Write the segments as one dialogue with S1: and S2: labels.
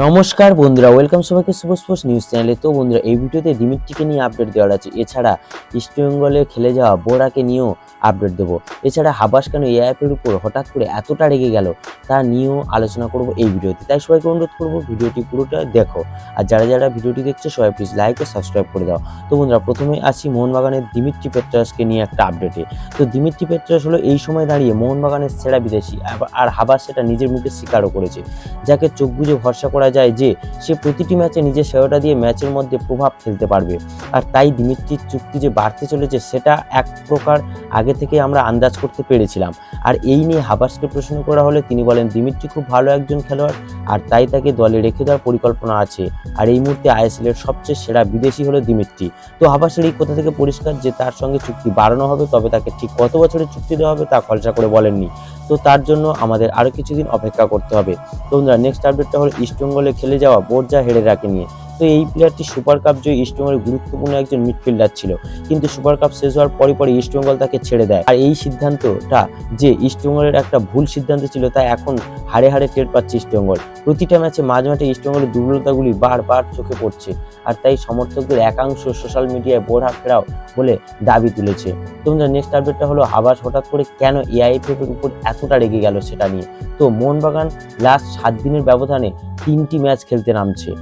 S1: নমস্কার বন্ধুরা ওয়েলকাম সবাইকে সুপার নিউজ চ্যানেলে তো বন্ধুরা, এই ভিডিওতে দিমিত্রিকে নিয়ে আপডেট দেওয়ার আছে। এছাড়া ইস্টবেঙ্গলে খেলে যাওয়া বোরাকে নিয়েও আপডেট দেবো। এছাড়া হাবাস কেন এই অ্যাপের উপর হঠাৎ করে এতটা রেগে গেল, তা নিয়েও আলোচনা করব এই ভিডিওতে। তাই সবাইকে অনুরোধ করব, ভিডিওটি পুরোটা দেখো। আর যারা যারা ভিডিওটি দেখছ, সবাই প্লিজ লাইক ও সাবস্ক্রাইব করে দাও। তো বন্ধুরা, প্রথমে আসি মোহনবাগানের দিমিত্রি পেট্রাসকে নিয়ে একটা আপডেটে তো দিমিত্রি পেট্রাস হলো এই সময় দাঁড়িয়ে মোহনবাগানের সেরা বিদেশি, আর হাবাস সেটা নিজের মুখে স্বীকারও করেছে। যাকে চোখ বুজে ভরসা করা যায় যে সে প্রতিটি ম্যাচে নিজের সেবাটা দিয়ে ম্যাচের মধ্যে প্রভাব ফেলতে পারবে। আর তাই দিমিত্রির চুক্তি যে বাড়তে চলেছে সেটা এক প্রকার আগে থেকে আমরা আন্দাজ করতে পেরেছিলাম। আর এই নিয়ে হাবাসকে প্রশ্ন করা হলে তিনি বলেন, দিমিত্রি খুব ভালো একজন খেলোয়াড়, আর তাই তাকে দলে রেখে দেওয়ার পরিকল্পনা আছে। আর এই মুহূর্তে আইএসএল এর সবচেয়ে সেরা বিদেশি হলো দিমিত্রি। তো হাবাসের এই কথা থেকে পরিষ্কার যে তার সঙ্গে চুক্তি বাড়ানো হবে, তবে তাকে ঠিক কত বছরের চুক্তি দেওয়া হবে তা খরচা করে বলেননি। তো তার জন্য আমাদের আরও কিছুদিন অপেক্ষা করতে হবে। তো বন্ধুরা নেক্সট আপডেটটা হলো ইস্টবেঙ্গলে খেলে যাওয়া বোর্জা হেডেরাকে নিয়ে। তো এই প্লেয়ারটি সুপার কাপ জয়ী ইস্টবেঙ্গলের গুরুত্বপূর্ণ একজন মিডফিল্ডার ছিল। কিন্তু সুপার কাপ শেষ হওয়ার পরই পরই ইস্টবেঙ্গল তাকে ছেড়ে দেয়। আর এই সিদ্ধান্তটা যে ইস্টবেঙ্গলের একটা ভুল সিদ্ধান্ত ছিল, তা এখন হাড়ে হাড়ে টের পাচ্ছে ইস্টবেঙ্গল প্রতিটা ম্যাচে মাঝ মাঠে ইস্টবেঙ্গলের দুর্বলতাগুলি বারবার চোখে পড়ছে। আর তাই সমর্থকদের একাংশ সোশ্যাল মিডিয়ায় বোরহা ফেরাও বলে দাবি তুলেছে। তো নেক্সট আপডেটটা হলো হাবাস হঠাৎ করে কেন এআইএফএফ এর উপর এতটা রেগে গেল সেটা নিয়ে। তো মোহনবাগান লাস্ট সাত দিনের ব্যবধানে তিনটি ম্যাচ খেলতে নামছে।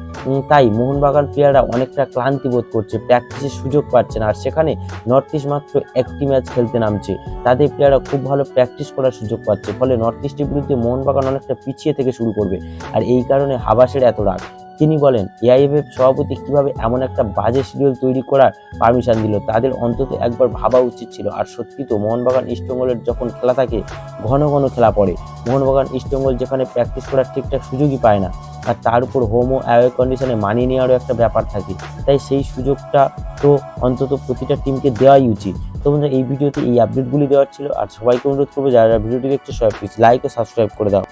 S1: তাই মোহনবাগান প্লেয়াররা অনেকটা ক্লান্তি বোধ করছে প্র্যাকটিসের সুযোগ পাচ্ছে না। আর সেখানে নর্থ ইস্ট মাত্র একটি ম্যাচ খেলতে নামছে। তাদের প্লেয়াররা খুব ভালো প্র্যাকটিস করার সুযোগ পাচ্ছে। ফলে নর্থ ইস্টের বিরুদ্ধে মোহনবাগান অনেকটা পিছিয়ে থেকে শুরু করবে। আর এই কারণে হাবাসের এত রাগ। তিনি বলেন এআইএফএফ সভাপতি কীভাবে এমন একটা বাজে শিডিউল তৈরি করার পারমিশন দিল, তাদের অন্তত একবার ভাবা উচিত ছিল। আর সত্যি তো, মোহনবাগান ইস্টবেঙ্গলের যখন খেলা থাকে, ঘন ঘন খেলা পড়ে। মোহনবাগান ইস্টবেঙ্গল যেখানে প্র্যাকটিস করার ঠিকঠাক সুযোগই পায় না। আর তার উপর হোম ও অ্যাওয়ে কন্ডিশনে মানিয়ে নেওয়ারও একটা ব্যাপার থাকে। তাই সেই সুযোগটা তো অন্তত প্রতিটা টিমকে দেওয়াই উচিত। তো বন্ধুরা, এই ভিডিওতে এই আপডেটগুলি দেওয়ার ছিল। আর সবাইকে অনুরোধ করব, যারা ভিডিওটি দেখছে সবাই প্লিজ লাইক ও সাবস্ক্রাইব করে দাও।